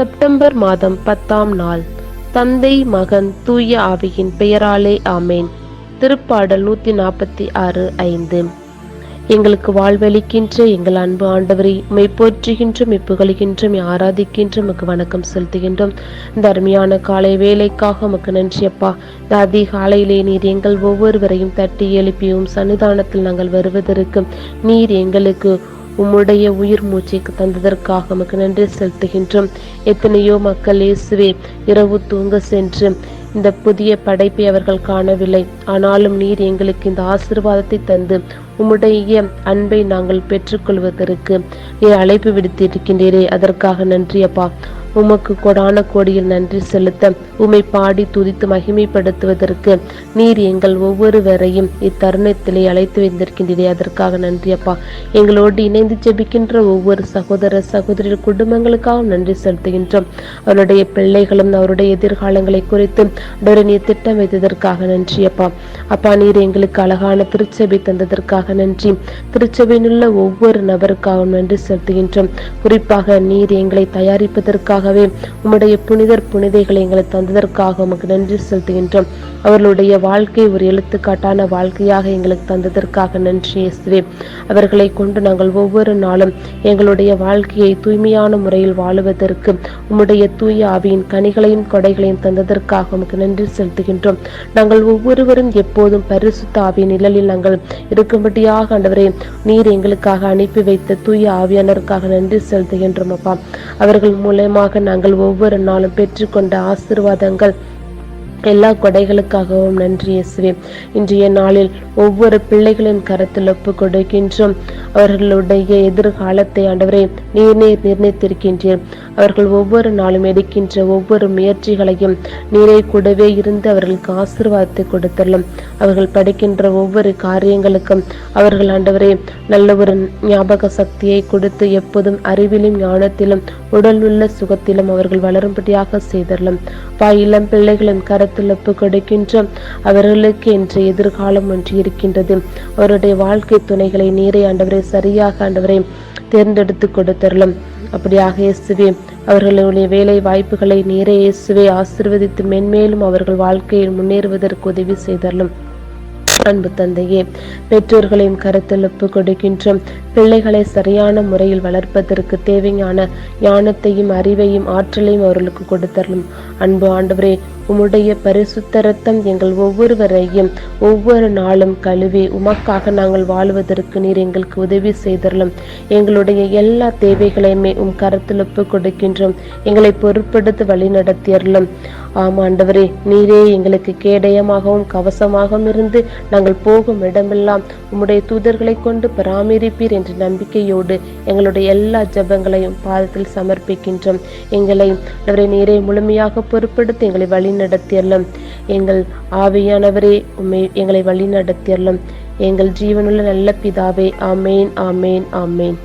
September மாதம் பத்தாம் நாள். தந்தை மகன் தூய ஆவியின் பெயராலே ஆமேன். திருப்பாடல் நூத்தி நாற்பத்தி ஆறு ஐந்து. எங்களுக்கு வாழ்வளிக்கின்ற எங்கள் அன்பு ஆண்டவரை உமை போற்றுகின்றோம் இப்புகழ்கின்றோம் ஆராதிக்கின்றோம் உமக்கு வணக்கம் செலுத்துகின்றோம். இந்த அருமையான காலை வேலைக்காக உமக்கு நன்றி அப்பா. இந்த அதிகாலையிலே நீர் எங்கள் ஒவ்வொருவரையும் தட்டி எழுப்பியும் சன்னிதானத்தில் நாங்கள் வருவதற்கு நீர் எங்களுக்கு உம்முடைய உயிர் மூச்சைக்கு தந்ததற்காக உமக்கு நன்றி செலுத்துகின்றோம். எத்தனையோ மக்கள் இயேசுவே இரவு தூங்க சென்று இந்த புதிய படைப்பை அவர்கள் காணவில்லை. ஆனாலும் நீர் எங்களுக்கு இந்த ஆசிர்வாதத்தை தந்து உம்முடைய அன்பை நாங்கள் பெற்றுக்கொள்வதற்கு நீர் அழைப்பு விடுத்திருக்கின்றீரே. அதற்காக நன்றி அப்பா. உமக்கு கொடான கோடியில் நன்றி செலுத்த உம்மை பாடி துதித்து மகிமைப்படுத்துவதற்கு நீர் எங்கள் ஒவ்வொருவரையும் இத்தருணத்திலே அழைத்து வைத்திருக்கின்றீரே அதற்காக நன்றி அப்பா. எங்களோடு இணைந்து ஜெபிக்கின்ற ஒவ்வொரு சகோதர சகோதரி குடும்பங்களுக்காகவும் நன்றி செலுத்துகின்றோம். அவருடைய பிள்ளைகளும் அவருடைய எதிர்காலங்களை குறித்து அவரை நீர் திட்டம் வைத்ததற்காக நன்றி அப்பா. அப்பா நீர் எங்களுக்கு அழகான திருச்சபை தந்ததற்காக நன்றி. திருச்சபையிலுள்ள ஒவ்வொரு நபருக்காகவும் நன்றி செலுத்துகின்றோம். குறிப்பாக நீர் எங்களை தயாரிப்பதற்காகவே உம்முடைய புனிதர் புனிதைகளை எங்களை தந்ததற்காக உமக்கு நன்றி செலுத்துகின்றோம். அவர்களுடைய வாழ்க்கை ஒரு எழுத்துக்காட்டான வாழ்க்கையாக எங்களுக்கு தந்ததற்காக நன்றி இயேசுவே. அவர்களை கொண்டு நாங்கள் ஒவ்வொரு நாளும் எங்களுடைய வாழ்க்கையை தூய்மையான முறையில் வாழுவதற்கு உம்முடைய தூய ஆவியின் கனிகளையும் கொடைகளையும் தந்ததற்காக உமக்கு நன்றி செலுத்துகின்றோம். நாங்கள் ஒவ்வொருவரும் எப்போதும் பரிசுத்த ஆவியின் நிழலில் நாங்கள் இருக்கும்படி இருக்கும்படியாக ஆண்டவரே நீர் எங்களுக்காக அனுப்பி வைத்த தூய ஆவியானருக்காக நன்றி செலுத்துகின்றோம் அப்பா. அவர்கள் மூலயமாக நாங்கள் ஒவ்வொரு நாளும் பெற்றுக்கொண்ட ஆசிர்வாதங்கள் எல்லா கொடைகளுக்காகவும் நன்றி இயேசுவே. இன்றைய நாளில் ஒவ்வொரு பிள்ளைகளின் கருத்தில் ஒப்பு கொடுக்கின்றோம். அவர்களுடைய எதிர்காலத்தை ஆண்டவரே நீர் நீர் நிர்ணயித்திருக்கின்றீர். அவர்கள் ஒவ்வொரு நாளும் எடுக்கின்ற ஒவ்வொரு முயற்சிகளையும் நீரை கூடவே இருந்து அவர்களுக்கு ஆசீர்வாதத்தை கொடுத்தரலாம். அவர்கள் படிக்கின்ற ஒவ்வொரு காரியங்களுக்கும் அவர்கள் ஆண்டவரே நல்ல ஒரு ஞாபக சக்தியை கொடுத்து எப்போதும் அறிவிலும் ஞானத்திலும் உடல் உள்ள சுகத்திலும் அவர்கள் வளரும்படியாக செய்தரலும். பா இளம் பிள்ளைகளின் கரத்தில் ஒப்பு கொடுக்கின்றோம் அவர்களுக்கு என்று எதிர்காலம் ஒன்று இருக்கின்றது. அவருடைய வாழ்க்கை துணைகளை நீரை ஆண்டவரை சரியாக ஆண்டவரை தேர்ந்தெடுத்து கொடுத்தரலாம். அப்படியாக இயேசுவே அவர்களுடைய வேலை வாய்ப்புகளை நீரே இயேசுவே ஆசிர்வதித்து மென்மேலும் அவர்கள் வாழ்க்கையில் முன்னேறுவதற்கு உதவி செய்தரலும். அன்பு தந்தையே பெற்றோர்களின் கருத்தில் ஒப்பு கொடுக்கின்றோம். பிள்ளைகளை சரியான முறையில் வளர்ப்பதற்கு தேவையான ஞானத்தையும் அறிவையும் ஆற்றலையும் அவர்களுக்கு கொடுத்தரலும். அன்பு ஆண்டவரே உம்முடைய பரிசுத்த ரத்தம் எங்கள் ஒவ்வொருவரையும் ஒவ்வொரு நாளும் கழுவி உமக்காக நாங்கள் வாழ்வதற்கு நீர் எங்களுக்கு உதவி செய்தரலும். எங்களுடைய எல்லா தேவைகளையுமே உம் கருத்தில் ஒப்பு கொடுக்கின்றோம். எங்களை பொருட்படுத்த வழி நடத்தியறலும் ஆம் ஆண்டவரே நீரே எங்களுக்கு கேடயமாகவும் கவசமாகவும் இருந்து நாங்கள் போகும் இடமெல்லாம் உம்முடைய தூதர்களை கொண்டு பராமரிப்பீர் என்ற நம்பிக்கையோடு எங்களுடைய எல்லா ஜபங்களையும் பாதத்தில் சமர்ப்பிக்கின்றோம். எங்களை அவரை நீரை முழுமையாக பொறுப்படுத்தி எங்களை வழி நடத்தியறலும் எங்கள் ஆவியானவரே உண்மை எங்களை வழி எங்கள் ஜீவனுள்ள நல்ல பிதாவே ஆமேன் ஆமேன் ஆமேன்.